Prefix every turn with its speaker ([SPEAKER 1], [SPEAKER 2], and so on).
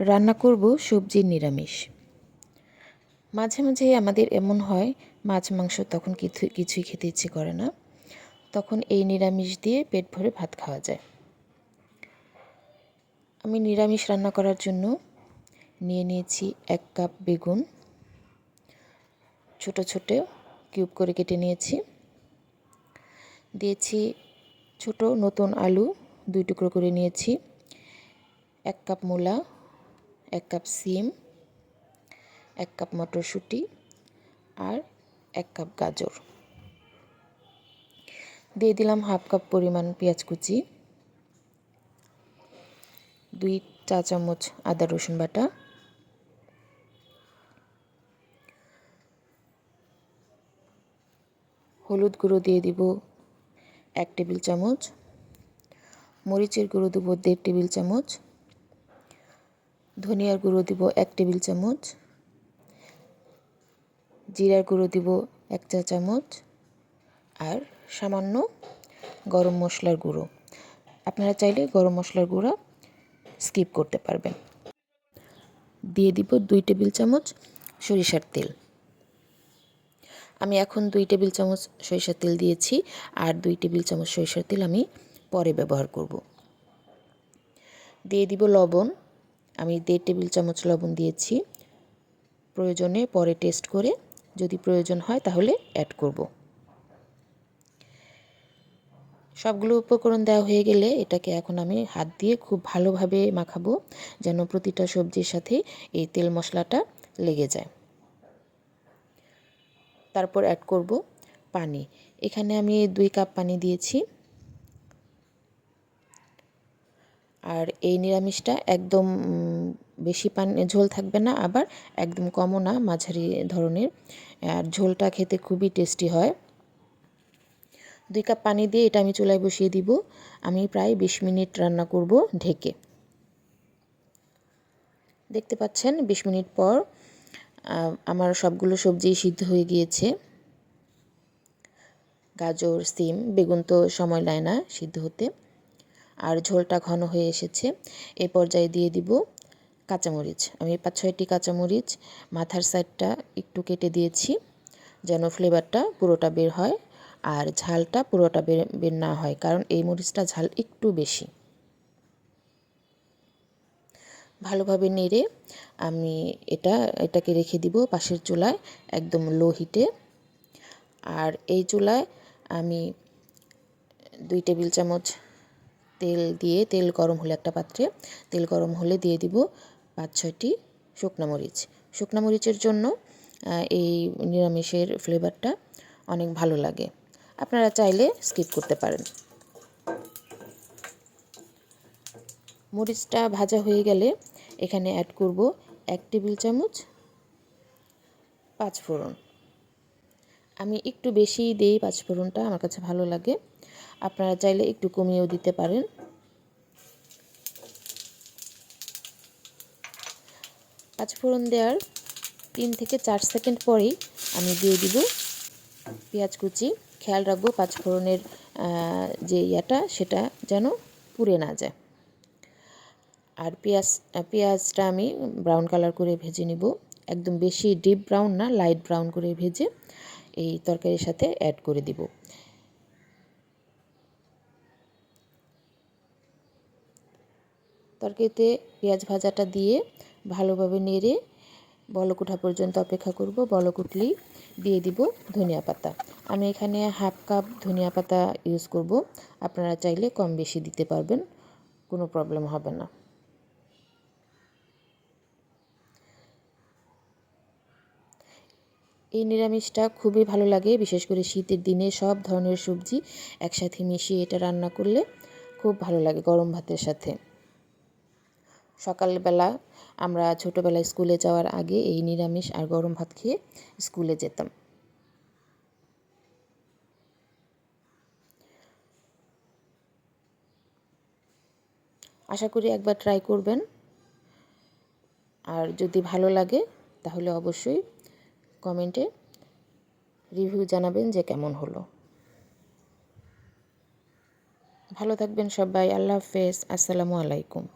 [SPEAKER 1] রান্না করব সবজির নিরামিষ। মাঝে মাঝে আমাদের এমন হয়, মাছ, মাংস তখন কিছু, কিছুই খেতে ইচ্ছে করে না। তখন এই নিরামিষ দিয়ে পেট ভরে ভাত খাওয়া যায়। আমি নিরামিষ রান্না করার জন্য নিয়ে নিয়েছি এক কাপ বেগুন। ছোট ছোট কিউব করে কেটে নিয়েছি। দিয়েছি ছোট নতুন আলু, দুই টুকরো করে নিয়েছি। এক কাপ মূলা এক কাপ সিম, এক কাপ মটরশুঁটি আর এক কাপ গাজর। দিয়ে দিলাম হাফ কাপ পরিমাণ পেঁয়াজ কুচি, দুই চা চামচ আদা রসুন বাটা, হলুদ গুঁড়ো দিয়ে দিব এক টেবিল চামচ, মরিচের গুঁড়ো দেবো দেড় টেবিল চামচ ধনিয়ার গুঁড়ো দিব এক টেবিল চামচ। জিরার গুঁড়ো দিব এক চা চামচ। আর সামান্য গরম মশলার গুঁড়ো। আপনারা চাইলে গরম মশলার গুঁড়া স্কিপ করতে পারবেন। দিয়ে দিব দুই টেবিল চামচ সরিষার তেল। আমি এখন দুই টেবিল চামচ সরিষার তেল দিয়েছি আর দুই টেবিল চামচ সরিষার তেল আমি পরে ব্যবহার করব। দিয়ে দিব লবণ। আমি দেড় টেবিল চামচ লবণ দিয়েছি। প্রয়োজনে পরে টেস্ট করে যদি প্রয়োজন হয় তাহলে অ্যাড করব। সবগুলো উপকরণ দেওয়া হয়ে গেলে এটাকে এখন আমি হাত দিয়ে খুব ভালোভাবে মাখাবো যেন প্রতিটা সবজির সাথে এই তেল মশলাটা লেগে যায়। তারপর অ্যাড করব পানি। এখানে আমি দুই কাপ পানি দিয়েছি। আর এই নিরামিষটা একদম বেশি পানি, ঝোল থাকবে না, আবার একদম কমও না মাঝারি ধরনের। আর ঝোলটা খেতে খুবই টেস্টি হয়। দুই কাপ পানি দিয়ে এটা আমি চুলায় বসিয়ে দিব। আমি প্রায় বিশ মিনিট রান্না করব ঢেকে। দেখতে পাচ্ছেন, বিশ মিনিট পর আমার সবগুলো সবজি সিদ্ধ হয়ে গিয়েছে। গাজর, সিম, বেগুন তো সময় নেয় না সিদ্ধ হতে। আর ঝোলটা ঘন হয়ে এসেছে। এ পর্যায়ে দিয়ে দিব কাঁচামরিচ। আমি পাঁচ ছয়টি কাঁচামরিচ মাথার সাইডটা একটু কেটে দিয়েছি যেন ফ্লেভারটা পুরোটা বের হয় আর ঝালটা পুরোটা বের বের না হয়, কারণ এই মরিচটা ঝাল একটু বেশি। ভালোভাবে নেড়ে আমি এটা, এটাকে রেখে দিব পাশের চুলায় একদম লো হিটে আর এই চুলায় আমি দুই টেবিল চামচ তেল দিয়ে, তেল গরম হলে একটা পাত্রে, তেল গরম হলে দিয়ে দিব পাঁচ, ছয়টি শুকনা মরিচ। শুকনা মরিচের জন্য এই নিরামিষের ফ্লেভারটা অনেক ভালো লাগে। আপনারা চাইলে স্কিপ করতে পারেন। মরিচটা ভাজা হয়ে গেলে এখানে অ্যাড করব এক টেবিল চামচ পাঁচফোড়ন। আমি একটু বেশি দিই পাঁচফোড়নটা, আমার কাছে ভালো লাগে। আপনারা চাইলে একটু কমিয়েও দিতে পারেন। পাঁচফোড়ন দেওয়ার তিন থেকে চার সেকেন্ড পরেই আমি দিয়ে দিব পেঁয়াজ কুচি। খেয়াল রাখব পাঁচফোড়নের যে ইয়াটা, সেটা যেন পুড়ে না যায়। আর পেঁয়াজ, পেঁয়াজটা আমি ব্রাউন কালার করে ভেজে নিব। একদম বেশি ডিপ ব্রাউন না, লাইট ব্রাউন করে ভেজে এই তরকারির সাথে অ্যাড করে দিব। তরকারিতে পেঁয়াজ ভাজাটা দিয়ে ভালোভাবে নেড়ে বলক ওঠা পর্যন্ত অপেক্ষা করব। বলক দিয়ে দিব ধনিয়া পাতা। আমি এখানে হাফ কাপ ধনিয়া পাতা ইউজ করব। আপনারা চাইলে কম বেশি দিতে পারবেন, কোনো প্রবলেম হবে না। এই নিরামিষটা খুবই ভালো লাগে, বিশেষ করে শীতের দিনে সব ধরনের সবজি একসাথে মিশিয়ে এটা রান্না করলে খুব ভালো লাগে গরম ভাতের সাথে। সকালবেলা আমরা ছোটোবেলায় স্কুলে যাওয়ার আগে এই নিরামিষ আর গরম ভাত খেয়ে স্কুলে যেতাম। আশা করি একবার ট্রাই করবেন। আর যদি ভালো লাগে, তাহলে অবশ্যই কমেন্টে রিভিউ জানাবেন যে কেমন হলো। ভালো থাকবেন সবাই, আল্লাহ হাফেজ, আসসালামু আলাইকুম।